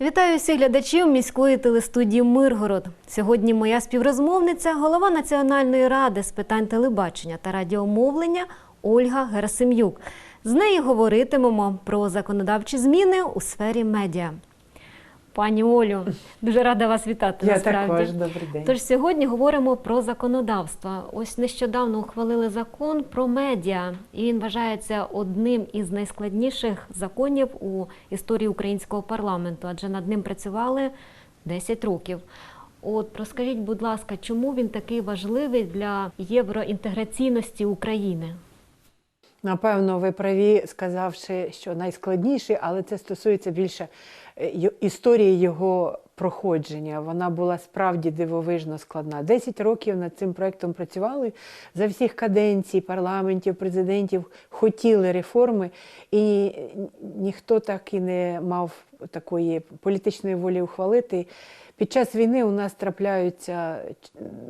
Вітаю всіх глядачів міської телестудії Миргород. Сьогодні моя співрозмовниця, голова Національної ради з питань телебачення та радіомовлення Ольга Герасим'юк. З нею говоритимемо про законодавчі зміни у сфері медіа. Пані Олю, дуже рада вас вітати. Я насправді. також добрий день. Тож сьогодні говоримо про законодавство. Ось нещодавно ухвалили закон про медіа, і він вважається одним із найскладніших законів у історії українського парламенту, адже над ним працювали 10 років. От розкажіть, будь ласка, чому він такий важливий для євроінтеграційності України? Напевно, ви праві, сказавши, що найскладніший, але це стосується більше е, історії його проходження. Вона була справді дивовижно складна. Десять років над цим проектом працювали за всіх каденцій, парламентів, президентів хотіли реформи, і ніхто так і не мав такої політичної волі ухвалити. Під час війни у нас трапляються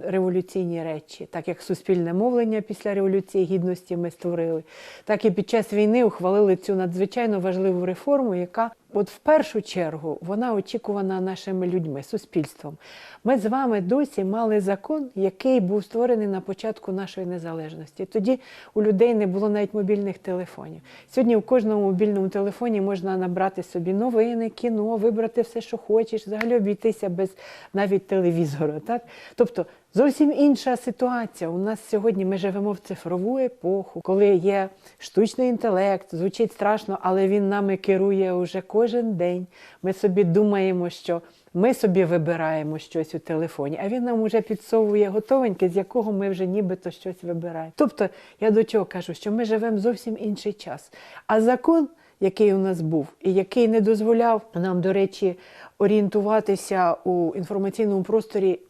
революційні речі, так як суспільне мовлення після революції гідності ми створили, так і під час війни ухвалили цю надзвичайно важливу реформу, яка от в першу чергу вона очікувана нашими людьми, суспільством. Ми з вами досі мали закон, який був створений на початку нашої незалежності. Тоді у людей не було навіть мобільних телефонів. Сьогодні у кожному мобільному телефоні можна набрати собі новини, кіно, вибрати все, що хочеш, взагалі обійтися без навіть телевізора. Так? Тобто зовсім інша ситуація. У нас сьогодні ми живемо в цифрову епоху, коли є штучний інтелект, звучить страшно, але він нами керує уже кожен день. Ми собі думаємо, що ми собі вибираємо щось у телефоні, а він нам уже підсовує готовеньке, з якого ми вже нібито щось вибираємо. Тобто, я до чого кажу, що ми живемо зовсім інший час. А закон, який у нас був, і який не дозволяв нам, до речі, орієнтуватися у інформаційному просторі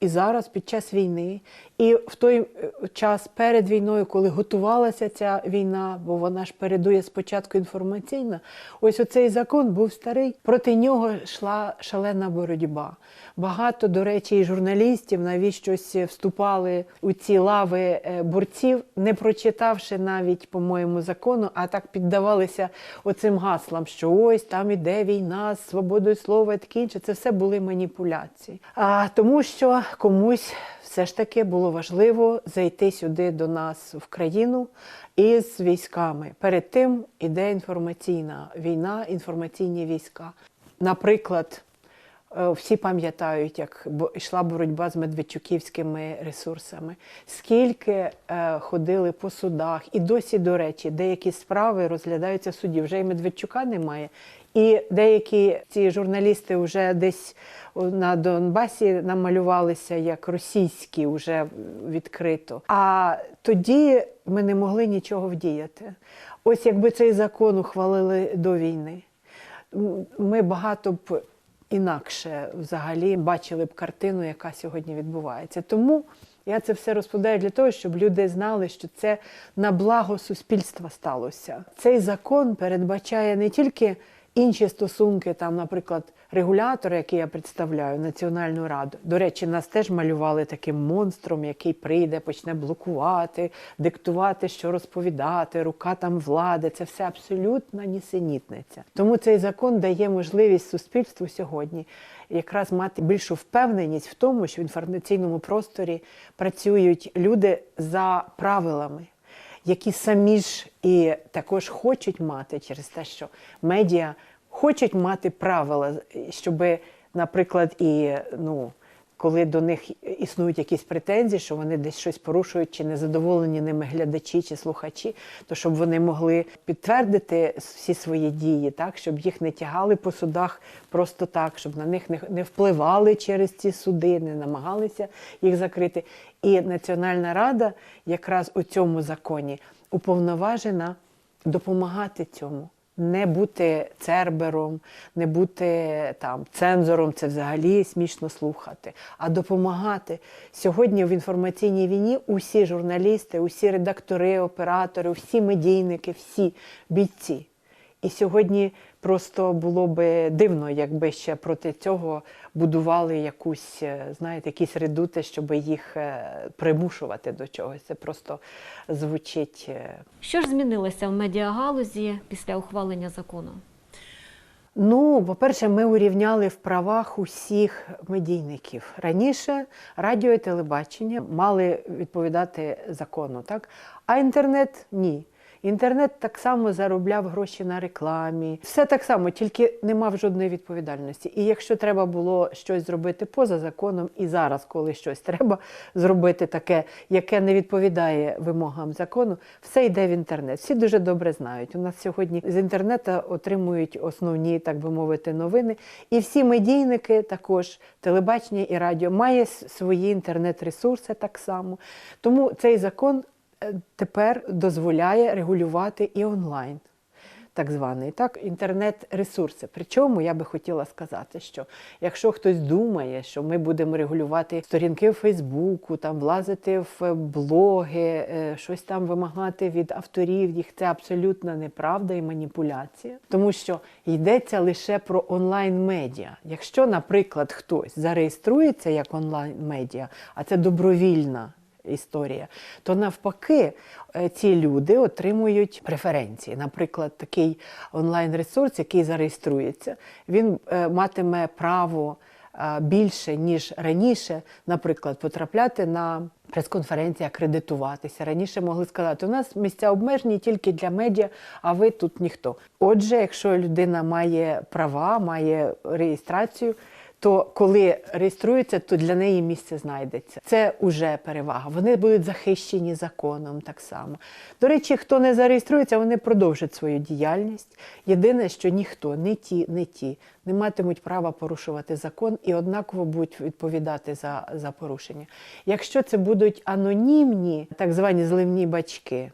і зараз, під час війни, і в той е, час перед війною, коли готувалася ця війна, бо вона ж передує спочатку інформаційна, ось оцей закон був старий. Проти нього йшла шалена боротьба. Багато, до речі, і журналістів навіщось вступали у ці лави е, борців, не прочитавши навіть, по-моєму, закону, а так піддавалися оцим гаслам, що ось там іде війна свободою слова таке інше. Це все були маніпуляції. А тому, що комусь все ж таки було важливо зайти сюди до нас в країну із військами. Перед тим іде інформаційна війна, інформаційні війська. Наприклад, е, всі пам'ятають, як йшла боротьба з медведчуківськими ресурсами, скільки е, ходили по судах, і досі, до речі, деякі справи розглядаються в суді. Вже і Медведчука немає. І деякі ці журналісти вже десь на Донбасі намалювалися як російські, вже відкрито. А тоді ми не могли нічого вдіяти. Ось якби цей закон ухвалили до війни, ми багато б інакше взагалі бачили б картину, яка сьогодні відбувається. Тому я це все розповідаю для того, щоб люди знали, що це на благо суспільства сталося. Цей закон передбачає не тільки інші стосунки, там, наприклад, регулятор, який я представляю, Національну раду. До речі, нас теж малювали таким монстром, який прийде, почне блокувати, диктувати, що розповідати, рука там влади. Це все абсолютна нісенітниця. Тому цей закон дає можливість суспільству сьогодні якраз мати більшу впевненість в тому, що в інформаційному просторі працюють люди за правилами які самі ж і також хочуть мати через те, що медіа хочуть мати правила, щоб, наприклад, і ну. Коли до них існують якісь претензії, що вони десь щось порушують, чи незадоволені ними глядачі чи слухачі, то щоб вони могли підтвердити всі свої дії, так щоб їх не тягали по судах просто так, щоб на них не, не впливали через ці суди, не намагалися їх закрити. І Національна рада якраз у цьому законі уповноважена допомагати цьому. Не бути цербером, не бути там цензором, це взагалі смішно слухати, а допомагати. Сьогодні в інформаційній війні усі журналісти, усі редактори, оператори, всі медійники, всі бійці. І сьогодні просто було би дивно, якби ще проти цього будували якусь, е, знаєте, якісь редути, щоб їх е, примушувати до чогось. Це просто звучить. е, Що ж змінилося в медіагалузі після ухвалення закону? Ну, по-перше, ми урівняли в правах усіх медійників. Раніше радіо і телебачення мали відповідати закону, так? а інтернет ні. Інтернет так само заробляв гроші на рекламі. Все так само, тільки не мав жодної відповідальності. І якщо треба було щось зробити поза законом, і зараз, коли щось треба зробити таке, яке не відповідає вимогам закону, все йде в інтернет. Всі дуже добре знають. У нас сьогодні з інтернету отримують основні, так би мовити, новини. І всі медійники, також телебачення і радіо, має свої інтернет-ресурси так само. Тому цей закон тепер дозволяє регулювати і онлайн. Так званий так, інтернет-ресурси. Причому я би хотіла сказати, що якщо хтось думає, що ми будемо регулювати сторінки в Фейсбуку, там влазити в блоги, е, щось там вимагати від авторів їх, це абсолютно неправда і маніпуляція, тому що йдеться лише про онлайн-медіа. Якщо, наприклад, хтось зареєструється як онлайн-медіа, а це добровільна історія, то навпаки е, ці люди отримують преференції. Наприклад, такий онлайн-ресурс, який зареєструється, він е, матиме право е, більше, ніж раніше, наприклад, потрапляти на прес-конференції, акредитуватися. Раніше могли сказати, у нас місця обмежені тільки для медіа, а ви тут ніхто. Отже, якщо людина має права, має реєстрацію, то коли реєструється, то для неї місце знайдеться. Це вже перевага. Вони будуть захищені законом так само. До речі, хто не зареєструється, вони продовжать свою діяльність. Єдине, що ніхто, не ті, не ті, не матимуть права порушувати закон і однаково будуть відповідати за, за порушення. Якщо це будуть анонімні, так звані зливні бачки,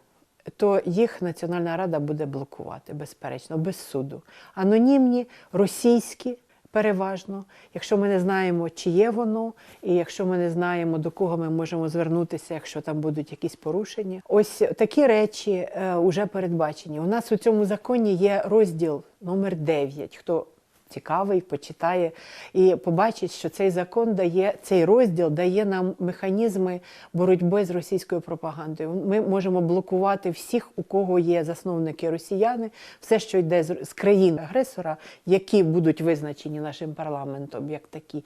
то їх Національна рада буде блокувати, безперечно, без суду. Анонімні, російські. Переважно, якщо ми не знаємо, чи є воно, і якщо ми не знаємо, до кого ми можемо звернутися, якщо там будуть якісь порушення. Ось такі речі е, вже передбачені. У нас у цьому законі є розділ номер 9. Хто цікавий, почитає і побачить, що цей закон дає, цей розділ дає нам механізми боротьби з російською пропагандою. Ми можемо блокувати всіх, у кого є засновники росіяни, все, що йде з з країн агресора, які будуть визначені нашим парламентом, як такі.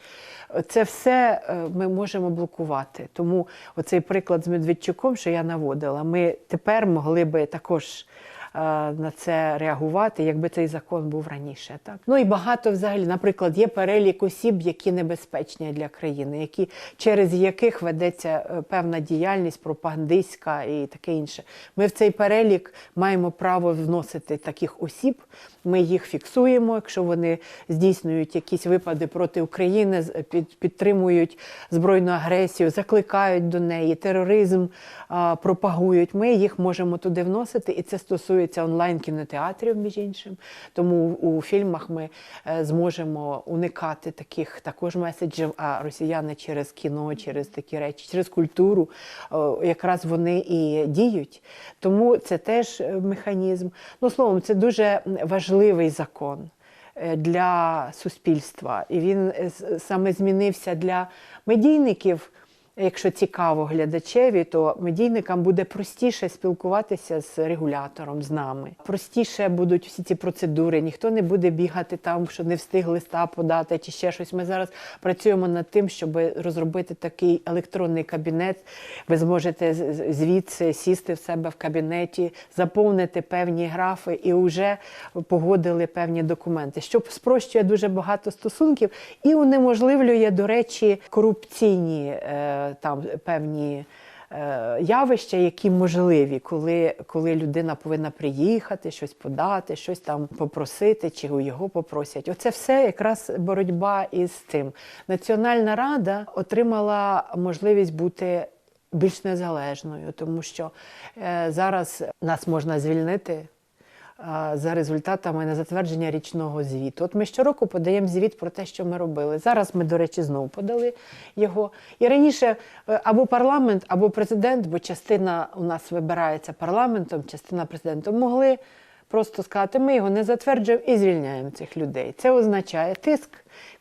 Це все е, ми можемо блокувати. Тому оцей приклад з Медведчуком, що я наводила, ми тепер могли би також на це реагувати, якби цей закон був раніше. Так? Ну і багато взагалі, наприклад, є перелік осіб, які небезпечні для країни, які, через яких ведеться е, певна діяльність пропагандистська і таке інше. Ми в цей перелік маємо право вносити таких осіб. Ми їх фіксуємо, якщо вони здійснюють якісь випади проти України, з- підтримують збройну агресію, закликають до неї, тероризм пропагують. Ми їх можемо туди вносити, і це стосується онлайн-кінотеатрів, між іншим. Тому у, фільмах ми е, зможемо уникати таких також меседжів, а росіяни через кіно, через такі речі, через культуру, якраз вони і діють. Тому це теж е, механізм. Ну, словом, це дуже важливий закон е, для суспільства. І він е, саме змінився для медійників. Якщо цікаво глядачеві, то медійникам буде простіше спілкуватися з регулятором, з нами. Простіше будуть всі ці процедури. Ніхто не буде бігати там, що не встиг листа подати чи ще щось. Ми зараз працюємо над тим, щоб розробити такий електронний кабінет. Ви зможете звідси сісти в себе в кабінеті, заповнити певні графи і вже погодили певні документи, що спрощує дуже багато стосунків і унеможливлює, до речі, корупційні е, там певні. е, Явища, які можливі, коли, коли людина повинна приїхати, щось подати, щось там попросити, чи його попросять. Оце все якраз боротьба із цим. Національна рада отримала можливість бути більш незалежною, тому що е, зараз нас можна звільнити за результатами на затвердження річного звіту. От ми щороку подаємо звіт про те, що ми робили. Зараз ми, до речі, знову подали його. І раніше е, або парламент, або президент, бо частина у нас вибирається парламентом, частина президентом, могли просто сказати, ми його не затверджуємо і звільняємо цих людей. Це означає тиск.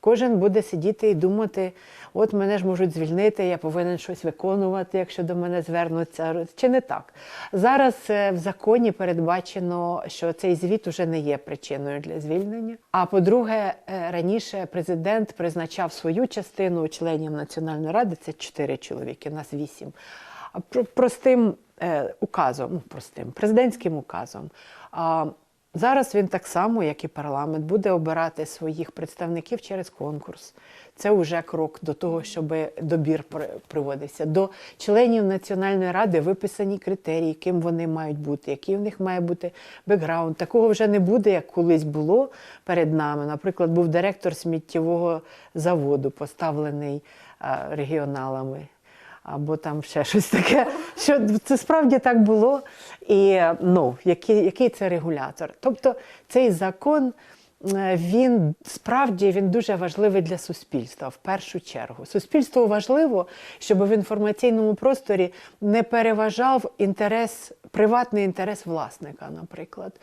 Кожен буде сидіти і думати, от мене ж можуть звільнити, я повинен щось виконувати, якщо до мене звернуться. Чи не так? Зараз е, в законі передбачено, що цей звіт уже не є причиною для звільнення. А по-друге, е, раніше президент призначав свою частину членів Національної ради, це чотири чоловіки, нас вісім. Простим е, указом, ну, простим президентським указом. Зараз він так само, як і парламент, буде обирати своїх представників через конкурс. Це вже крок до того, щоб добір при- приводився. До членів Національної ради виписані критерії, ким вони мають бути, який в них має бути бекграунд. Такого вже не буде, як колись було перед нами. Наприклад, був директор сміттєвого заводу, поставлений регіоналами або там ще щось таке. Що це справді так було. І ну, який, який це регулятор? Тобто цей закон. Е, Він справді він дуже важливий для суспільства в першу чергу. Суспільству важливо, щоб в інформаційному просторі не переважав інтерес, приватний інтерес власника, наприклад.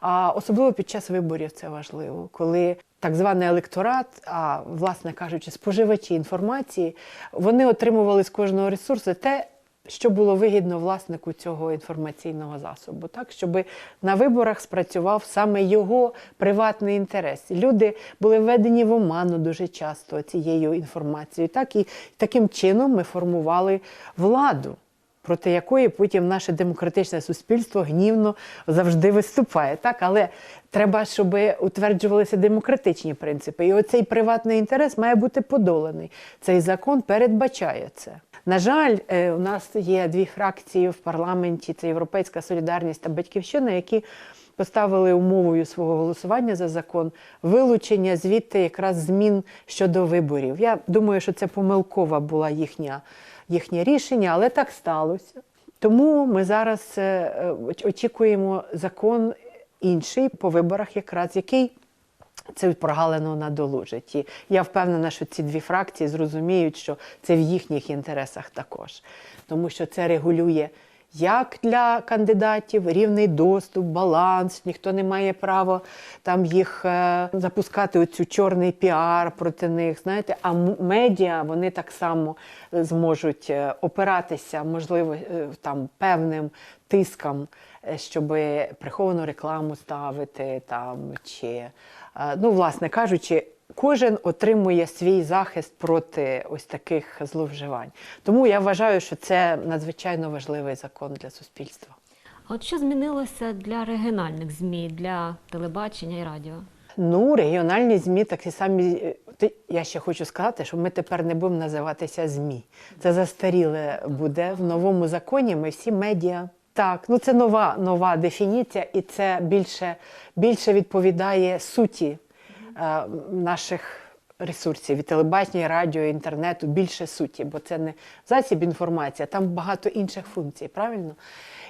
А особливо під час виборів це важливо, коли так званий електорат, а власне кажучи, споживачі інформації, вони отримували з кожного ресурсу те, що було вигідно власнику цього інформаційного засобу, так щоб на виборах спрацював саме його приватний інтерес. Люди були введені в оману дуже часто цією інформацією. Так і таким чином ми формували владу. Проти якої потім наше демократичне суспільство гнівно завжди виступає. Так, але треба, щоб утверджувалися демократичні принципи. І оцей приватний інтерес має бути подоланий. Цей закон передбачає це. На жаль, е, у нас є дві фракції в парламенті: це Європейська Солідарність та Батьківщина, які поставили умовою свого голосування за закон вилучення звідти якраз змін щодо виборів. Я думаю, що це помилкова була їхня, їхнє рішення, але так сталося. Тому ми зараз е, е, оч- очікуємо закон інший по виборах, якраз який цю прогалину надолужить. І я впевнена, що ці дві фракції зрозуміють, що це в їхніх інтересах також, тому що це регулює. Як для кандидатів рівний доступ, баланс, ніхто не має права там їх е, запускати оцю чорний піар проти них. Знаєте, а медіа вони так само е, зможуть е, опиратися, можливо, е, там певним тискам, е, щоб приховану рекламу ставити там чи ну, власне кажучи, кожен отримує свій захист проти ось таких зловживань. Тому я вважаю, що це надзвичайно важливий закон для суспільства. А от що змінилося для регіональних ЗМІ, для телебачення і радіо? Ну, регіональні ЗМІ такі самі. Я ще хочу сказати, що ми тепер не будемо називатися ЗМІ. Це застаріле буде в новому законі. Ми всі медіа. Так, ну це нова, нова дефініція, і це більше, більше відповідає суті е, наших ресурсів і телебачення, радіо, інтернету, більше суті, бо це не засіб інформації, там багато інших функцій, правильно?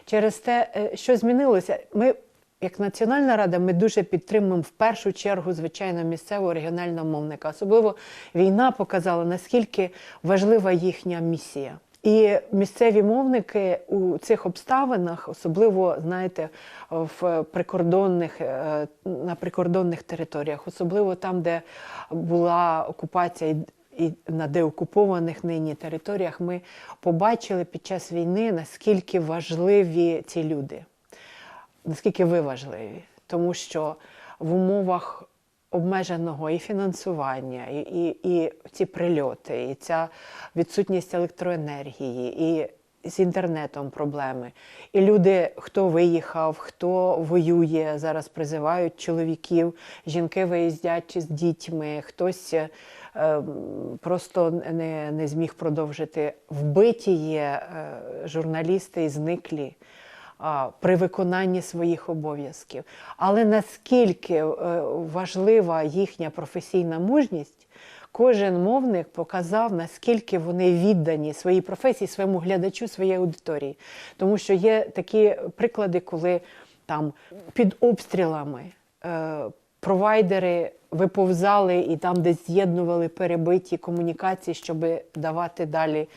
Через те, е, що змінилося, ми як Національна рада ми дуже підтримуємо в першу чергу, звичайно, місцевого регіонального мовника. Особливо війна показала, наскільки важлива їхня місія. І місцеві мовники у цих обставинах, особливо знаєте, в прикордонних е, на прикордонних територіях, особливо там, де була окупація і і на деокупованих нині територіях, ми побачили під час війни, наскільки важливі ці люди. Наскільки ви важливі, тому що в умовах обмеженого і фінансування, і, і, і ці прильоти, і ця відсутність електроенергії, і з інтернетом проблеми. І люди, хто виїхав, хто воює, зараз призивають чоловіків, жінки виїздять з дітьми, хтось е, просто не, не зміг продовжити. Вбиті є е, журналісти і зниклі при виконанні своїх обов'язків. Але наскільки е, важлива їхня професійна мужність, кожен мовник показав, наскільки вони віддані своїй професії, своєму глядачу, своїй аудиторії. Тому що є такі приклади, коли там під обстрілами е, провайдери виповзали і там десь з'єднували перебиті комунікації, щоб давати далі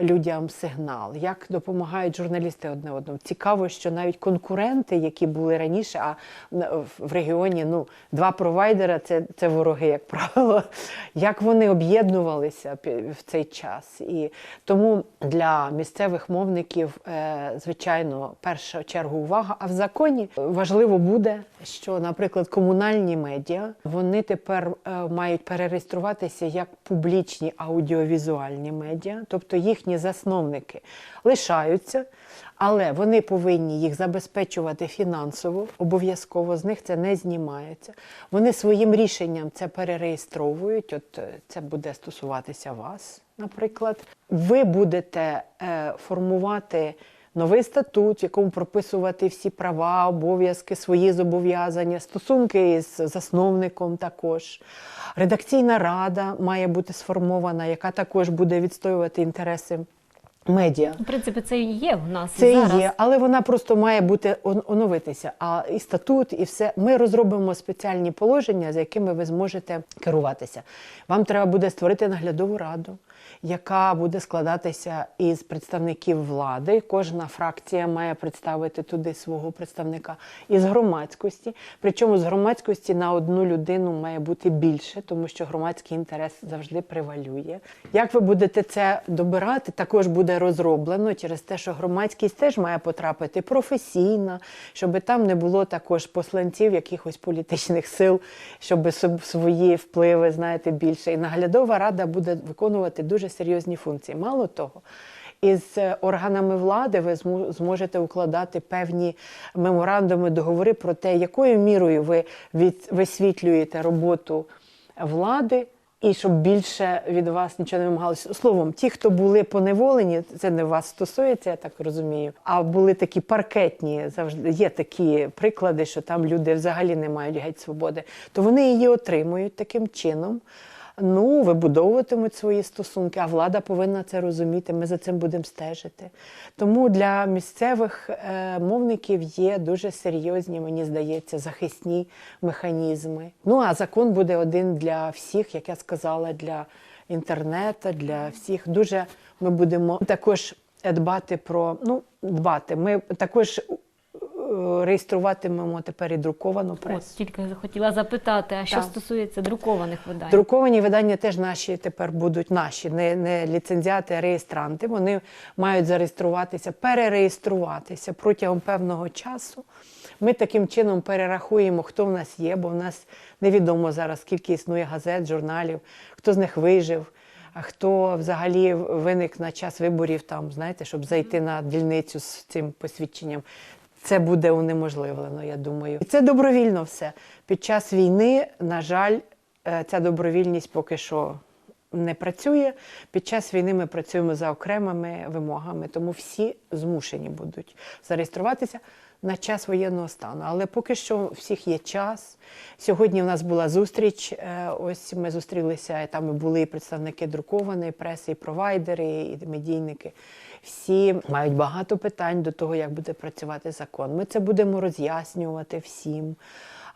людям сигнал, як допомагають журналісти одне одному. Цікаво, що навіть конкуренти, які були раніше, а в регіоні ну, два провайдера це, це вороги, як правило, як вони об'єднувалися в цей час. І тому для місцевих мовників, е, звичайно, перша чергу увага. А в законі важливо буде, що, наприклад, комунальні медіа вони тепер е, мають перереєструватися як публічні аудіовізуальні медіа, тобто їхні засновники лишаються, але вони повинні їх забезпечувати фінансово, обов'язково з них це не знімається. Вони своїм рішенням це перереєстровують. От е, це буде стосуватися вас, наприклад. Ви будете е, формувати. Новий статут, в якому прописувати всі права, обов'язки, свої зобов'язання, стосунки із засновником також. Редакційна рада має бути сформована, яка також буде відстоювати інтереси медіа. В принципі, це і є в нас Це і зараз. є, але вона просто має бути оновитися. А і статут, і все. Ми розробимо спеціальні положення, за якими ви зможете керуватися. Вам треба буде створити наглядову раду, яка буде складатися із представників влади. Кожна фракція має представити туди свого представника із громадськості. Причому з громадськості на одну людину має бути більше, тому що громадський інтерес завжди превалює. Як ви будете це добирати, також буде розроблено через те, що громадськість теж має потрапити професійно, щоб там не було також посланців якихось політичних сил, щоб свої впливи, знаєте, більше. І наглядова рада буде виконувати дуже серйозні функції. Мало того. Із е, органами влади ви змо- зможете укладати певні меморандуми, договори про те, якою мірою ви висвітлюєте роботу влади, і щоб більше від вас нічого не вимагалося. Словом, ті, хто були поневолені, це не вас стосується, я так розумію. А були такі паркетні, завжди є такі приклади, що там люди взагалі не мають геть свободи, то вони її отримують таким чином. Ну, вибудовуватимуть свої стосунки, а влада повинна це розуміти. Ми за цим будемо стежити. Тому для місцевих е, мовників є дуже серйозні, мені здається, захисні механізми. Ну а закон буде один для всіх, як я сказала, для інтернету, для всіх. Дуже ми будемо також дбати про ну дбати. Ми також реєструватимемо тепер і друковану От пресу. тільки хотіла запитати, а що стосується друкованих видань? Друковані видання теж наші тепер будуть наші, не, не ліцензіати, а реєстранти. Вони мають зареєструватися, перереєструватися протягом певного часу. Ми таким чином перерахуємо, хто в нас є, бо в нас невідомо зараз, скільки існує газет, журналів, хто з них вижив, а хто взагалі виник на час виборів, там, знаєте, щоб зайти на дільницю з цим посвідченням. Це буде унеможливлено, я думаю. І це добровільно все. Під час війни, на жаль, е, ця добровільність поки що не працює. Під час війни ми працюємо за окремими вимогами, тому всі змушені будуть зареєструватися на час воєнного стану. Але поки що у всіх є час. Сьогодні в нас була зустріч. е, Ось ми зустрілися, і там були і представники друкованої преси, і провайдери, і медійники. Всі мають багато питань до того, як буде працювати закон. Ми це будемо роз'яснювати всім.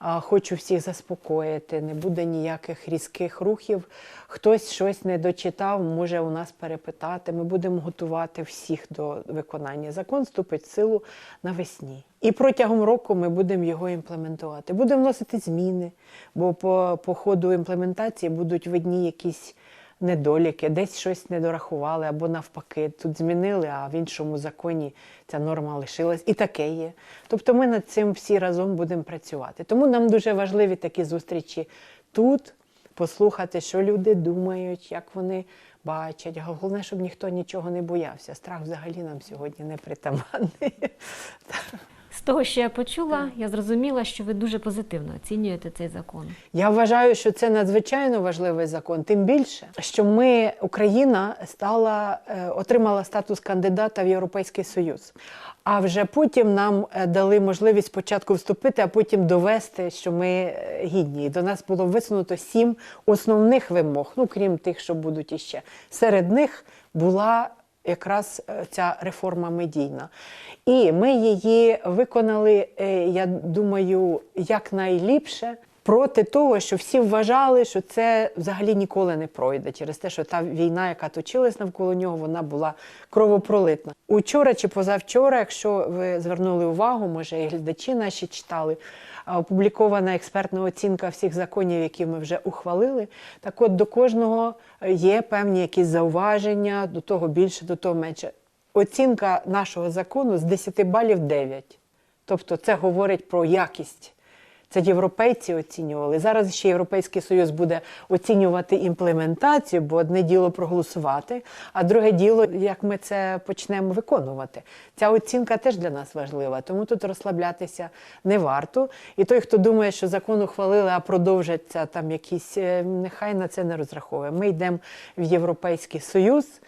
Хочу всіх заспокоїти, не буде ніяких різких рухів. Хтось щось не дочитав, може у нас перепитати. Ми будемо готувати всіх до виконання. Закон вступить в силу навесні. І протягом року ми будемо його імплементувати. Будемо вносити зміни, бо по, по ходу імплементації будуть видні якісь недоліки, десь щось не дорахували або навпаки, тут змінили, а в іншому законі ця норма лишилась. І таке є. Тобто ми над цим всі разом будемо працювати. Тому нам дуже важливі такі зустрічі тут, послухати, що люди думають, як вони бачать. Головне, щоб ніхто нічого не боявся. Страх взагалі нам сьогодні не притаманний. З того, що я почула, я зрозуміла, що ви дуже позитивно оцінюєте цей закон. Я вважаю, що це надзвичайно важливий закон. Тим більше, що ми, Україна, стала е, отримала статус кандидата в Європейський Союз. А вже потім нам е, дали можливість спочатку вступити, а потім довести, що ми е, гідні. І До нас було висунуто сім основних вимог, ну крім тих, що будуть іще. Серед них була якраз е, ця реформа медійна. І ми її виконали, е, я думаю, якнайліпше. проти того, що всі вважали, що це взагалі ніколи не пройде, через те, що та війна, яка точилась навколо нього, вона була кровопролитна. Учора чи позавчора, якщо ви звернули увагу, може і глядачі наші читали. А, Опублікована експертна оцінка всіх законів, які ми вже ухвалили. Так от до кожного є певні якісь зауваження, до того більше, до того менше. Оцінка нашого закону з 10 балів 9. Тобто це говорить про якість. Це європейці оцінювали. Зараз ще Європейський Союз буде оцінювати імплементацію, бо одне діло проголосувати, а друге діло, як ми це почнемо виконувати. Ця оцінка теж для нас важлива, тому тут розслаблятися не варто. І той, хто думає, що закон ухвалили, а продовжаться там якісь, е, нехай на це не розраховує. Ми йдемо в Європейський Союз.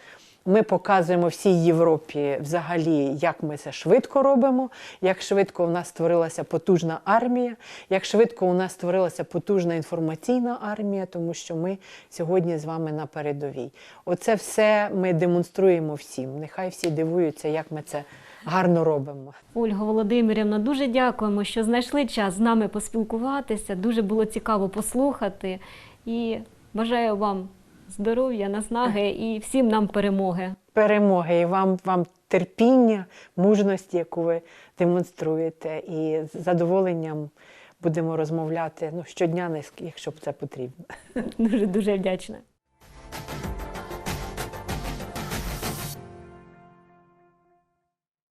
Ми показуємо всій Європі взагалі, як ми це швидко робимо, як швидко у нас створилася потужна армія, як швидко у нас створилася потужна інформаційна армія, тому що ми сьогодні з вами на передовій. Оце все ми демонструємо всім. Нехай всі дивуються, як ми це гарно робимо. Ольга Володимирівна, дуже дякуємо, що знайшли час з нами поспілкуватися. Дуже було цікаво послухати. І бажаю вам здоров'я, наснаги і всім нам перемоги. Перемоги і вам, вам терпіння, мужності, яку ви демонструєте, і з задоволенням будемо розмовляти ну, щодня, якщо б це потрібно. Дуже дуже вдячна.